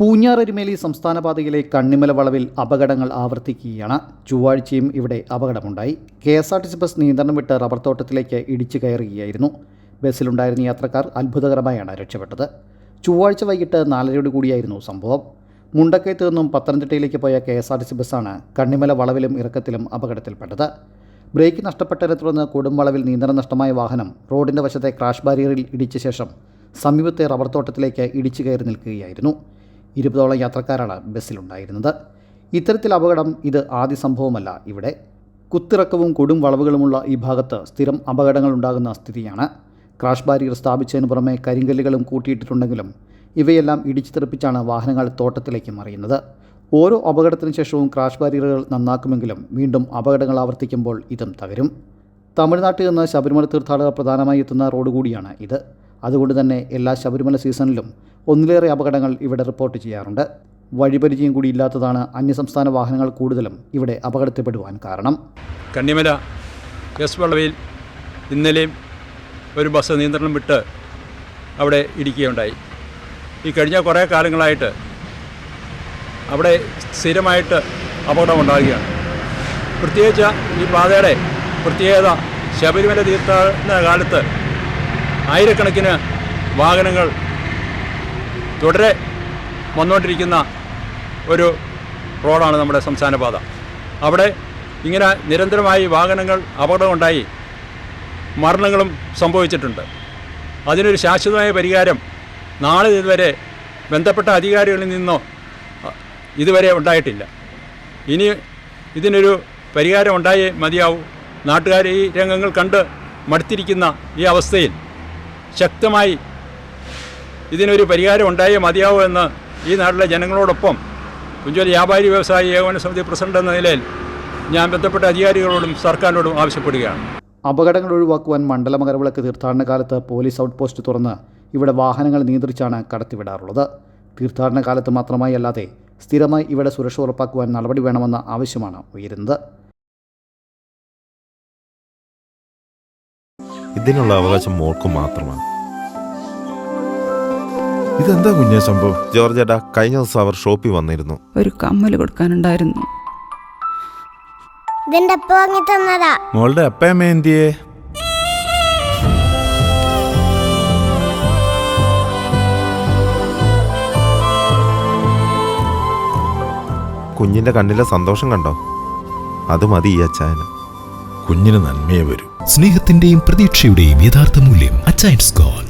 പൂഞ്ഞാറെരുമേലി സംസ്ഥാന പാതയിലെ കണ്ണിമല വളവിൽ അപകടങ്ങൾ ആവർത്തിക്കുകയാണ്. ചൊവ്വാഴ്ചയും ഇവിടെ അപകടമുണ്ടായി. K S R T C bus നിയന്ത്രണം വിട്ട് റബ്ബർ തോട്ടത്തിലേക്ക് ഇടിച്ചു കയറുകയായിരുന്നു. ബസ്സിലുണ്ടായിരുന്ന യാത്രക്കാർ അത്ഭുതകരമായാണ് രക്ഷപ്പെട്ടത്. ചൊവ്വാഴ്ച വൈകിട്ട് നാലരയോട് കൂടിയായിരുന്നു സംഭവം. മുണ്ടക്കയത്ത് നിന്നും പത്തനംതിട്ടയിലേക്ക് പോയ K S R T C ബസ്സാണ് കണ്ണിമല വളവിലും ഇറക്കത്തിലും അപകടത്തിൽപ്പെട്ടത്. ബ്രേക്ക് നഷ്ടപ്പെട്ടതിനെ തുടർന്ന് കൊടും വളവിൽ നിയന്ത്രണം നഷ്ടമായ വാഹനം റോഡിന്റെ വശത്തെ ക്രാഷ് ബാരിയറിൽ ഇടിച്ച ശേഷം സമീപത്തെ റബ്ബർ തോട്ടത്തിലേക്ക് ഇടിച്ചു കയറി നിൽക്കുകയായിരുന്നു. ഇരുപതോളം യാത്രക്കാരാണ് ബസ്സിലുണ്ടായിരുന്നത്. ഇത്തരത്തിൽ അപകടം ഇത് ആദ്യ സംഭവമല്ല. ഇവിടെ കുത്തിറക്കവും കൊടും വളവുകളുമുള്ള ഈ ഭാഗത്ത് സ്ഥിരം അപകടങ്ങൾ ഉണ്ടാകുന്ന സ്ഥിതിയാണ്. ക്രാഷ് ബാരിയർ സ്ഥാപിച്ചതിന് പുറമെ കരിങ്കല്ലുകളും കൂട്ടിയിട്ടിട്ടുണ്ടെങ്കിലും ഇവയെല്ലാം ഇടിച്ചു തെറിപ്പിച്ചാണ് വാഹനങ്ങൾ തോട്ടത്തിലേക്ക് മറിയുന്നത്. ഓരോ അപകടത്തിന് ശേഷവും ക്രാഷ് ബാരിയറുകൾ നന്നാക്കുമെങ്കിലും വീണ്ടും അപകടങ്ങൾ ആവർത്തിക്കുമ്പോൾ ഇതും തകരും. തമിഴ്നാട്ടിൽ നിന്ന് ശബരിമല തീർത്ഥാടകർ പ്രധാനമായി എത്തുന്ന റോഡ് കൂടിയാണ് ഇത്. അതുകൊണ്ട് തന്നെ എല്ലാ ശബരിമല സീസണിലും ഒന്നിലേറെ അപകടങ്ങൾ ഇവിടെ റിപ്പോർട്ട് ചെയ്യാറുണ്ട്. വഴിപരിചയം കൂടി ഇല്ലാത്തതാണ് അന്യസംസ്ഥാന വാഹനങ്ങൾ കൂടുതലും ഇവിടെ അപകടത്തിൽപ്പെടുവാൻ കാരണം. കണ്ണിമല എസ് വളവിൽ ഇന്നലെയും ഒരു ബസ് നിയന്ത്രണം വിട്ട് അവിടെ ഇടിക്കുകയുണ്ടായി. ഈ കഴിഞ്ഞ കുറേ കാലങ്ങളായിട്ട് അവിടെ സ്ഥിരമായിട്ട് അപകടം അപകടമുണ്ടാകുകയാണ് പ്രത്യേകിച്ച് ഈ പാതയുടെ പ്രത്യേകത ശബരിമല തീർത്ഥാടന കാലത്ത് ആയിരക്കണക്കിന് വാഹനങ്ങൾ തുടരെ വന്നുകൊണ്ടിരിക്കുന്ന ഒരു റോഡാണ് നമ്മുടെ സംസ്ഥാന പാത. അവിടെ ഇങ്ങനെ നിരന്തരമായി വാഹനങ്ങൾ അപകടമുണ്ടായി മരണങ്ങളും സംഭവിച്ചിട്ടുണ്ട്. അതിനൊരു ശാശ്വതമായ പരിഹാരം നാളെ ഇതുവരെ ബന്ധപ്പെട്ട അധികാരികളിൽ നിന്നോ ഇതുവരെ ഉണ്ടായിട്ടില്ല. ഇനി ഇതിനൊരു പരിഹാരം ഉണ്ടായേ മതിയാവൂ. നാട്ടുകാർ ഈ രംഗങ്ങൾ കണ്ട് മടുത്തിരിക്കുന്ന ഈ അവസ്ഥയിൽ ശക്തമായി ഇതിനൊരു പരിഹാരം ഉണ്ടായേ മതിയാവൂ എന്ന് ഈ നാട്ടിലെ ജനങ്ങളോടൊപ്പം കുഞ്ചോല വ്യാപാരി വ്യവസായി ഏകോപന സമിതി പ്രസിഡന്റ് എന്ന നിലയിൽ ഞാൻ ബന്ധപ്പെട്ട അധികാരികളോടും സർക്കാരിനോടും ആവശ്യപ്പെടുകയാണ്. അപകടങ്ങൾ ഒഴിവാക്കുവാൻ മണ്ഡല മകരവിളക്ക് തീർത്ഥാടന കാലത്ത് പോലീസ് ഔട്ട് പോസ്റ്റ് തുറന്ന് ഇവിടെ വാഹനങ്ങൾ നിയന്ത്രിച്ചാണ് കടത്തിവിടാറുള്ളത്. തീർത്ഥാടന കാലത്ത് മാത്രമായി അല്ലാതെ സ്ഥിരമായി ഇവിടെ സുരക്ഷ ഉറപ്പാക്കുവാൻ നടപടി വേണമെന്ന ആവശ്യമാണ് ഉയരുന്നത്. ഇതിനുള്ള അവകാശം മോൾക്ക് മാത്രമാണ്. ഇതെന്താ കുഞ്ഞേ സംഭവം? ജോർജ് ഏട്ടാ കഴിഞ്ഞ ദിവസം അവർ ഷോപ്പിൽ വന്നിരുന്നു. ഒരു കമ്മൽ കൊടുക്കാനുണ്ടായിരുന്നു. ഇതെന്റെ അപ്പ വാങ്ങി തന്നതാ. മോളുടെ അപ്പയമ്മ എന്തിയേ? കുഞ്ഞിന്റെ കണ്ണിലെ സന്തോഷം കണ്ടോ? അത് മതി ഈ അച്ചായന്. കുഞ്ഞിന് നന്മയെ വരൂ. സ്നേഹത്തിന്റെയും പ്രതീക്ഷയുടെയും യഥാർത്ഥ മൂല്യം അച്ചൈൻസ് ഗോൾഡ്.